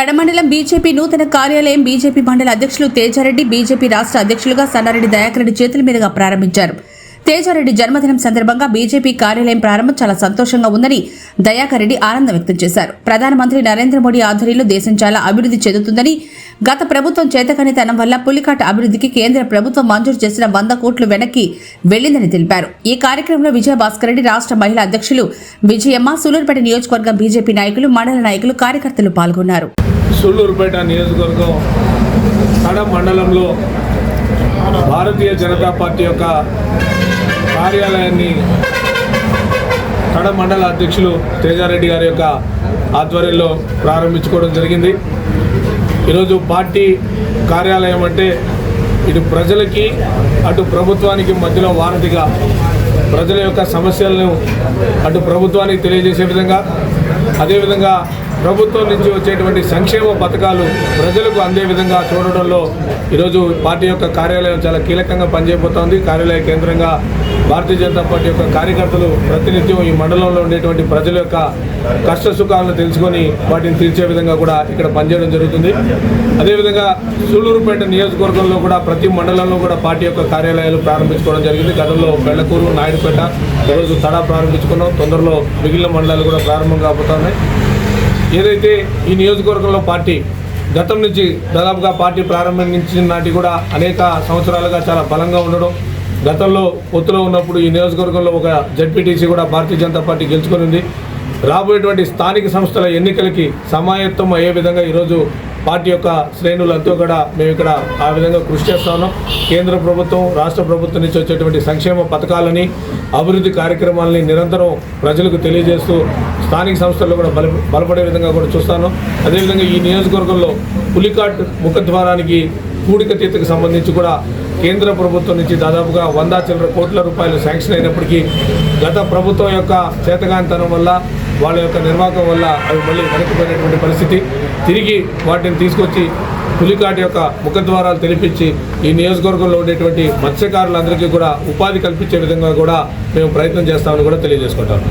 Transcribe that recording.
తడమండలం BJP నూతన కార్యాలయం BJP మండల అధ్యక్షులు తేజారెడ్డి బీజేపీ రాష్ట్ర అధ్యక్షులుగా సన్నారెడ్డి దయాకరెడ్డి చేతుల మీదుగా ప్రారంభించారు. తేజారెడ్డి జన్మదినం సందర్భంగా బీజేపీ కార్యాలయం ప్రారంభం చాలా సంతోషంగా ఉందని దయాకరెడ్డి ఆనందం వ్యక్తం చేశారు. ప్రధానమంత్రి నరేంద్ర మోడీ ఆధ్వర్యంలో దేశం చాలా అభివృద్ధి చెందుతుందని గత ప్రభుత్వం చేతకనితనం వల్ల పులికాట అభివృద్ధికి కేంద్ర ప్రభుత్వం మంజూరు చేసిన వంద కోట్లు వెనక్కి వెళ్ళిందని తెలిపారు. ఈ కార్యక్రమంలో విజయభాస్కర్ రెడ్డి రాష్ట్ర మహిళా అధ్యక్షులు విజయమ్మ సూలూరుపేట నియోజకవర్గం బీజేపీ నాయకులు మండల నాయకులు కార్యకర్తలు పాల్గొన్నారు. సూళ్ళూరుపేట నియోజకవర్గం కడ మండలంలో భారతీయ జనతా పార్టీ యొక్క కార్యాలయాన్ని కడ మండల అధ్యక్షులు తేజారెడ్డి గారి యొక్క ఆధ్వర్యంలో ప్రారంభించుకోవడం జరిగింది. ఈరోజు పార్టీ కార్యాలయం అంటే ఇటు ప్రజలకి అటు ప్రభుత్వానికి మధ్యలో వారధిగా ప్రజల యొక్క సమస్యలను అటు ప్రభుత్వానికి తెలియజేసే విధంగా అదేవిధంగా ప్రభుత్వం నుంచి వచ్చేటువంటి సంక్షేమ పథకాలు ప్రజలకు అందే విధంగా చూడడంలో ఈరోజు పార్టీ యొక్క కార్యాలయం చాలా కీలకంగా పనిచేయబోతోంది. కార్యాలయ కేంద్రంగా భారతీయ జనతా పార్టీ యొక్క కార్యకర్తలు ప్రతినిత్యం ఈ మండలంలో ఉండేటువంటి ప్రజల యొక్క కష్ట సుఖాలను తెలుసుకొని వాటిని తీర్చే విధంగా కూడా ఇక్కడ పనిచేయడం జరుగుతుంది. అదేవిధంగా సూళ్ళూరుపేట నియోజకవర్గంలో కూడా ప్రతి మండలంలో కూడా పార్టీ యొక్క కార్యాలయాలు ప్రారంభించుకోవడం జరిగింది. గతంలో బెళ్ళకూరు నాయుడుపేట ఈరోజు తడా ప్రారంభించుకున్నాం. తొందరలో మిగిలిన మండలాలు కూడా ప్రారంభం కాబోతున్నాయి ఏదైతే ఈ నియోజకవర్గంలో పార్టీ గతం నుంచి దాదాపుగా పార్టీ ప్రారంభించిన నాటి కూడా అనేక సంవత్సరాలుగా చాలా బలంగా ఉండడం గతంలో పొత్తులో ఉన్నప్పుడు ఈ నియోజకవర్గంలో ఒక జడ్పీటీసీ కూడా భారతీయ జనతా పార్టీ గెలుచుకునింది రాబోయేటువంటి స్థానిక సంస్థల ఎన్నికలకి సమాయత్తం అయ్యే విధంగా ఈరోజు పార్టీ యొక్క శ్రేణులంతా కూడా మేము ఇక్కడ ఆ విధంగా కృషి చేస్తా ఉన్నాం. కేంద్ర ప్రభుత్వం రాష్ట్ర ప్రభుత్వం నుంచి వచ్చేటువంటి సంక్షేమ పథకాలని అభివృద్ధి కార్యక్రమాలని నిరంతరం ప్రజలకు తెలియజేస్తూ స్థానిక సంస్థల్లో కూడా బల బలపడే విధంగా కూడా చూస్తాను అదేవిధంగా ఈ నియోజకవర్గంలో పులికాట్ ముఖద్వారానికి కూడిక తీతకు సంబంధించి కూడా కేంద్ర ప్రభుత్వం నుంచి దాదాపుగా వంద చిల్లర కోట్ల రూపాయలు శాంక్షన్ అయినప్పటికీ గత ప్రభుత్వం యొక్క చేతగానితనం వల్ల వాళ్ళ యొక్క నిర్వాహకం వల్ల అవి మళ్ళీ వెనక్కిపోయినటువంటి పరిస్థితి. తిరిగి వాటిని తీసుకొచ్చి పులికాటి యొక్క ముఖద్వారాలు తెలిపించి ఈ నియోజకవర్గంలో ఉండేటువంటి మత్స్యకారులందరికీ కూడా ఉపాధి కల్పించే విధంగా కూడా మేము ప్రయత్నం చేస్తామని కూడా తెలియజేసుకుంటాం.